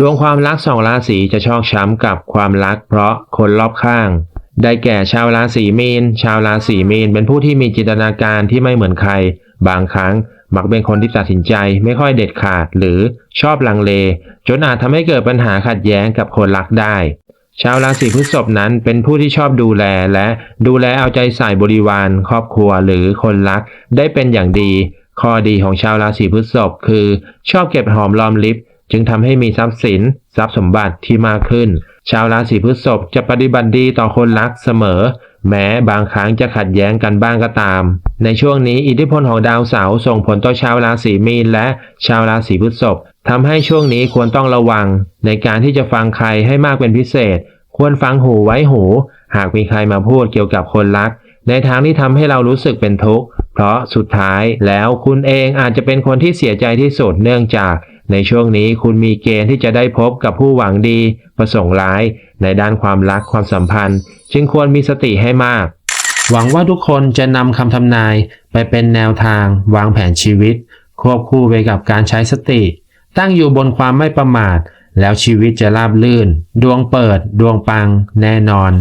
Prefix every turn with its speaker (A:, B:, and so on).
A: ดวงความรักสองราศีจะชอกช้ำกับความรักเพราะคนรอบข้าง ได้แก่ชาวราศีมีน ชาวราศีมีนเป็นผู้ที่มีจินตนาการที่ไม่เหมือนใคร บางครั้งมักเป็นคนที่ตัดสินใจไม่ค่อยเด็ดขาดหรือชอบลังเล จนอาจทำให้เกิดปัญหาขัดแย้งกับคนรักได้ ชาวราศีพฤษภนั้นเป็นผู้ที่ชอบดูแลและดูแลเอาใจใส่บริวาร ครอบครัวหรือคนรักได้เป็นอย่างดี ข้อดีของชาวราศีพฤษภคือ ชอบเก็บหอมรอมริบ จึงทำให้มีทรัพย์สิน ทรัพย์สมบัติที่มากขึ้น ชาวราศีพฤษภจะปฏิบัติดีต่อคนรักเสมอ แม้บางครั้งจะขัดแย้งกันบ้างก็ตาม ในช่วงนี้อิทธิพลของดาวเสาร์ส่งผลต่อชาวราศีมีนและชาวราศีพฤษภทำให้ช่วงนี้ควรต้องระวัง ในการที่จะฟังใครให้มากเป็นพิเศษ ควรฟังหูไว้หู หากมีใครมาพูดเกี่ยวกับคนรัก ในทางที่ทำให้เรารู้สึกเป็นทุกข์เพราะสุดท้ายแล้วคุณเองอาจจะเป็นคนที่เสียใจที่สุดเนื่องจาก ในช่วงนี้คุณมีเกณฑ์ที่จะได้พบกับผู้หวังดี ประสงค์ร้าย ในด้านความรักความสัมพันธ์ จึงควรมีสติให้มาก หวังว่าทุกคนจะนำคำทำนายไปเป็นแนวทาง วางแผนชีวิต ควบคู่ไปกับการใช้สติ ตั้งอยู่บนความไม่ประมาท แล้วชีวิตจะราบลื่น ดวงเปิด ดวงปัง แน่นอน